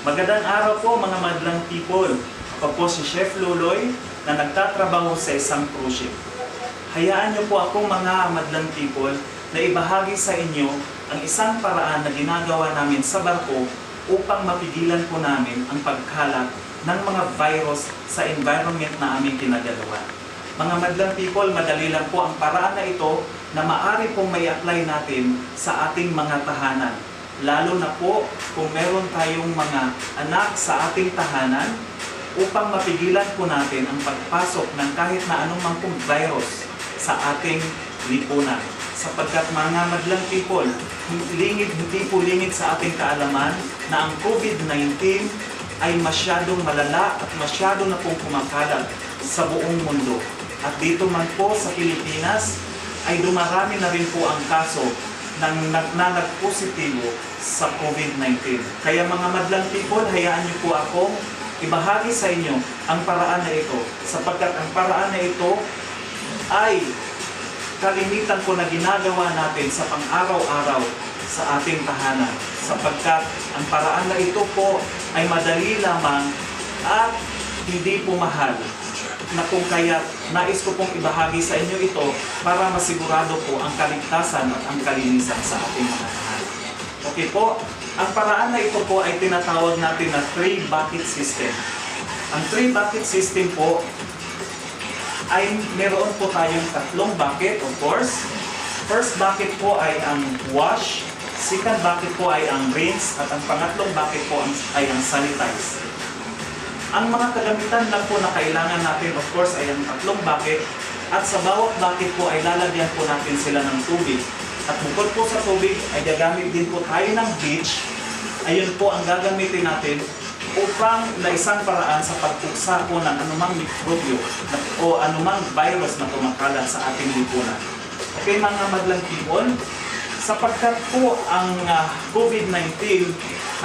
Magandang araw po mga madlang people. Ako po si Chef Luloy na nagtatrabaho sa isang cruise ship. Hayaan niyo po ako mga madlang people na ibahagi sa inyo ang isang paraan na ginagawa namin sa barko upang mapigilan po namin ang pagkalat ng mga virus sa environment na aming kinagalawan. Mga madlang people, madali lang po ang paraan na ito na maari pong may apply natin sa ating mga tahanan. Lalo na po kung meron tayong mga anak sa ating tahanan upang mapigilan po natin ang pagpasok ng kahit na anumang pong virus sa ating lipunan. Sapagkat mga madlang people, lingid, hindi po lingid sa ating kaalaman na ang COVID-19 ay masyadong malala at masyado na pong kumakalat sa buong mundo. At dito man po sa Pilipinas ay dumarami na rin po ang kaso ng nag- na nagpositibo sa COVID-19. Kaya mga madlang people, hayaan niyo po akong ibahagi sa inyo ang paraan na ito sapagkat ang paraan na ito ay kalimitan po na ginagawa natin sa pang-araw-araw sa ating tahanan sapagkat ang paraan na ito po ay madali lamang at hindi po mahal na kung kaya nais ko pong ibahagi sa inyo ito para masigurado po ang kaligtasan at ang kalinisan sa ating mga. Okay po, ang paraan na ito po ay tinatawag natin na three bucket system. Ang three bucket system po ay meron po tayong tatlong bucket, of course. First bucket po ay ang wash, second bucket po ay ang rinse, at ang pangatlong bucket po ay ang sanitize. Ang mga kagamitan lang po na kailangan natin, of course, ay ang tatlong bucket, at sa bawat bucket po ay lalagyan po natin sila ng tubig. At bukod po sa tubig, ay gagamit din po tayo ng bleach. Ayun po ang gagamitin natin upang na isang paraan sa pagpuksa po ng anumang mikrobyo o anumang virus na kumakalat sa ating lipunan. Okay mga madlang people, sapagkat po ang ah, COVID-19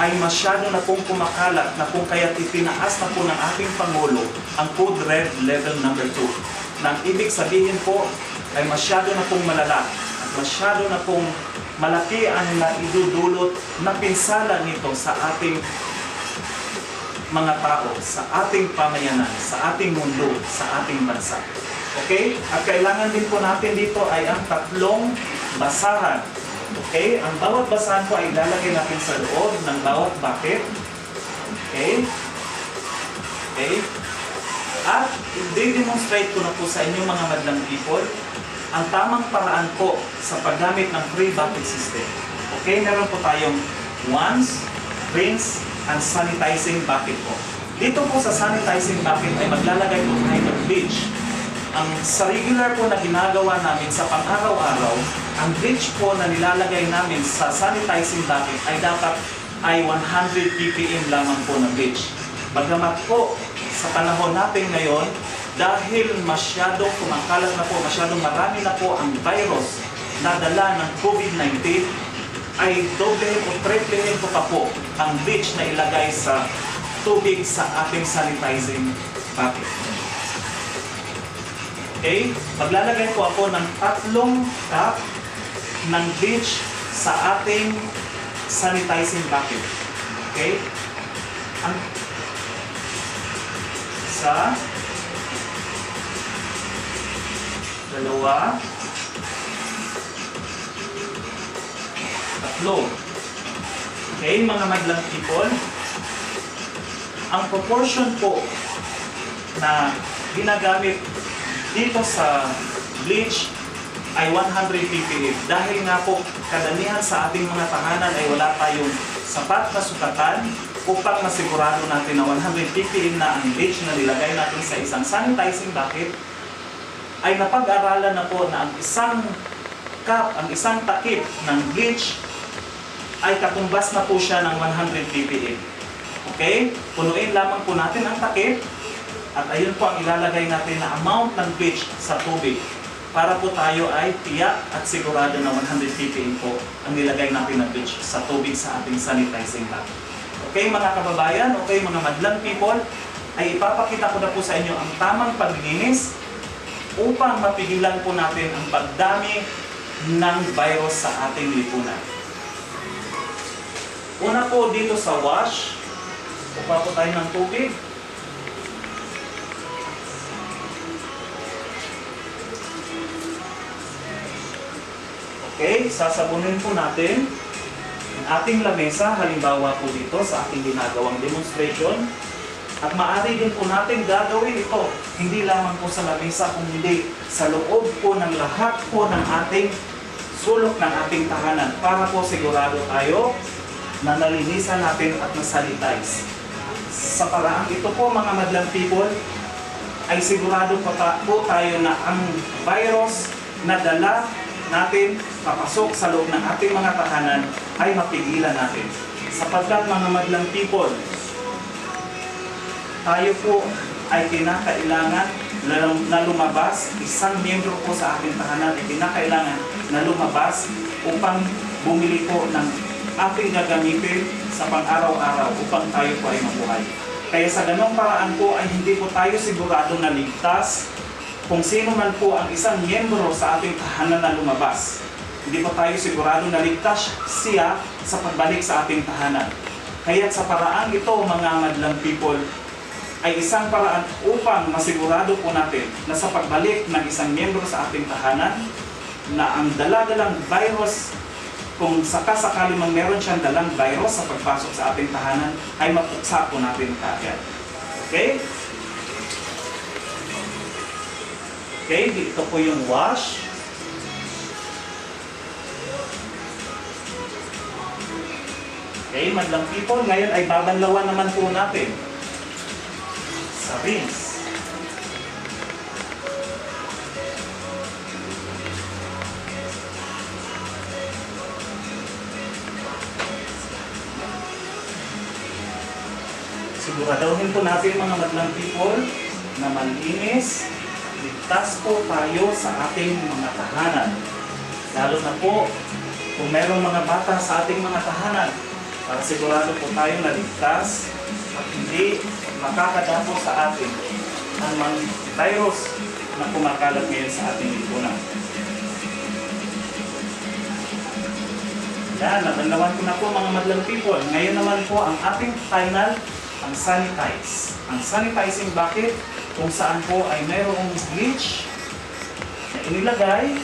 ay masyado na pong kumakalat na kung kaya't itinaas na po ng ating Pangulo ang Code Red Level Number 2. Nang ibig sabihin po ay masyado na pong malala at masyado na pong malaki ang naidudulot na pinsala nito sa ating mga tao, sa ating pamayanan, sa ating mundo, sa ating bansa. Okay? At kailangan din po natin dito ay ang tatlong basahan. Okay? Ang bawat basahan po ay ilalagay natin sa loob ng bawat bucket. Okay? Okay? At i-demonstrate ko na po sa inyo mga madlang people ang tamang paraan po sa paggamit ng free bucket system. Okay, meron po tayong once, rinse, and sanitizing bucket po. Dito po sa sanitizing bucket ay maglalagay po tayo ng bleach. Ang sa regular po na ginagawa namin sa pang-araw-araw, ang bleach po na nilalagay namin sa sanitizing bucket ay dapat ay 100 ppm lamang po na bleach. Bagamat po, sa panahon natin ngayon, dahil masyadong kumakalat na po, masyadong marami na po ang virus na dala ng COVID-19, ay doblehin o triplehin ko pa po ang bleach na ilagay sa tubig sa ating sanitizing bucket. Okay? Maglalagay po ako ng tatlong cup ng bleach sa ating sanitizing bucket. Okay? Ang isa, dalawa, tatlo. Okay, mga madlang people, ang proportion po na ginagamit dito sa bleach ay 100 ppm. Dahil nga po, kadamihan sa ating mga tahanan ay wala tayong sapat na sukatan upang masigurado natin na 100 ppm na ang bleach na nilagay natin sa isang sanitizing bucket ay napag-aralan na po na ang isang cup, ang isang takip ng bleach ay katumbas na po siya ng 100 ppm. Okay? Punuin lamang po natin ang takip at ayun po ang ilalagay natin na amount ng bleach sa tubig para po tayo ay tiyak at sigurado na 100 ppm po ang nilagay natin na bleach sa tubig sa ating sanitizing bag. Okay mga kababayan, okay mga madlang people, ay ipapakita ko na po sa inyo ang tamang paglilinis upang mapigilan po natin ang pagdami ng virus sa ating lipunan. Una po dito sa wash, Kuha po tayo ng tubig. Okay, sasabunin po natin ang ating lamesa, halimbawa po dito sa ating ginagawang demonstration. At maaari din po natin gagawin ito, hindi lamang po sa lamesa, kundi sa loob po ng lahat po ng ating sulok ng ating tahanan para po sigurado tayo na nalinisan natin at nasanitize. Sa paraang ito po mga madlang people, ay sigurado po, po tayo na ang virus na dala natin papasok sa loob ng ating mga tahanan ay mapigilan natin. Sapagkat mga madlang people, tayo po ay kinakailangan na lumabas, isang miyembro po sa ating tahanan ay kinakailangan na lumabas upang bumili po ng ating gagamitin sa pang-araw-araw upang tayo po ay mabuhay. Kaya sa ganong paraan po ay hindi po tayo sigurado na ligtas kung sino man po ang isang miyembro sa ating tahanan na lumabas. Hindi po tayo sigurado na ligtas siya sa pagbalik sa ating tahanan. Kaya sa paraan ito mga madlang people, ay isang paraan upang masigurado po natin na sa pagbalik ng isang miyembro sa ating tahanan na ang daladalang virus kung sakasakali mang meron siyang dalang virus sa pagpasok sa ating tahanan ay mapuksa po natin kaagad. Okay? Okay, dito po yung wash. Okay, madlang people, ngayon ay babanlawan naman po natin sa rinse. Siguraduhin po natin mga madlang people na malinis, ligtas po tayo sa ating mga tahanan. Lalo na po kung mayroong mga bata sa ating mga tahanan para sigurado po tayo na ligtas at hindi makakadapo sa atin ang mga virus na kumakalat ngayon sa ating lipunan. Yan, nabanlawan ko na po mga madlang people. Ngayon naman po ang ating final, ang sanitize. Ang sanitizing bucket kung saan po ay mayroong bleach na inilagay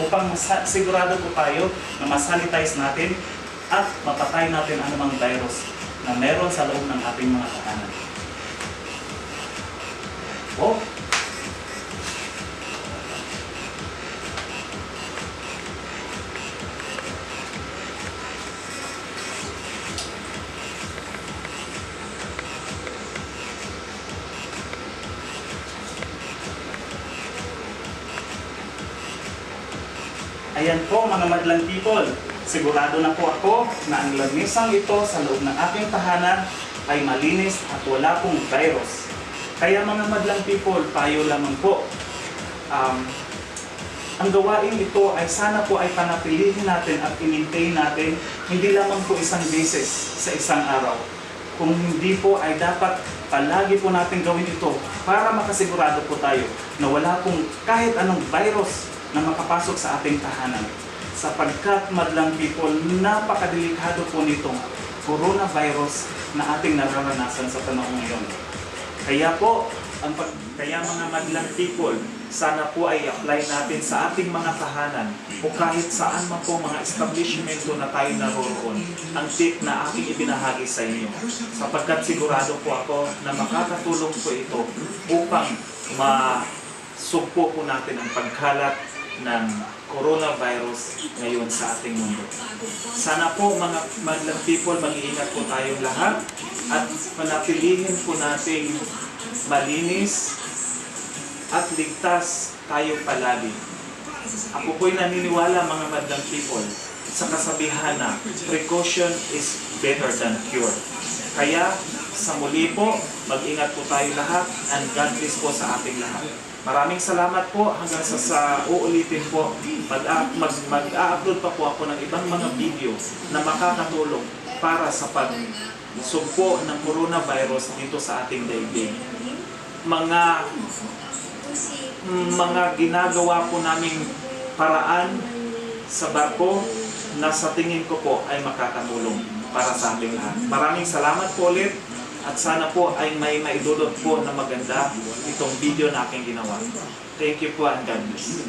upang sigurado po tayo na masanitize natin at mapatay natin anumang virus na meron sa loob ng ating mga tahanan. Oh, Ayan po mga madlang people, sigurado na po ako na ang lamisang ito sa loob ng aking tahanan ay malinis at wala pong virus. Kaya mga madlang people, tayo lamang po. Um, ang gawain ito ay sana po ay panatilihin natin at i-maintain natin hindi lamang po isang beses sa isang araw. Kung hindi po ay dapat palagi po natin gawin ito para makasigurado po tayo na wala pong kahit anong virus na makapasok sa ating tahanan. Sapagkat madlang people, napakadelikado po nitong coronavirus na ating nararanasan sa panahon ngayon. Kaya po, ang pag, kaya mga madlang people, sana po ay apply natin sa ating mga tahanan o kahit saan man po mga establishmento na tayo naroroon ang tip na aking ibinahagi sa inyo. Sapagkat sigurado po ako na makakatulong po ito upang masugpo po natin ang pagkalat ng coronavirus ngayon sa ating mundo. Sana po mga madlang people, mag-iingat po tayong lahat at panatilihin po nating malinis at ligtas tayo palagi. Ako po'y naniniwala mga madlang people sa kasabihan na precaution is better than cure. Kaya sa muli po, mag-ingat po tayo lahat and God bless po sa ating lahat. Maraming salamat po hanggang sa, sa uulitin po. Mag, mag, mag-upload pa po ako ng ibang mga video na makakatulong para sa pagsugpo ng coronavirus dito sa ating daigdig. Mga mga ginagawa po naming paraan sa barko na sa tingin ko po ay makakatulong. para sa ating lahat. Maraming salamat po ulit at sana po ay may maidulot po na maganda itong video na aking ginawa. Thank you po and God bless.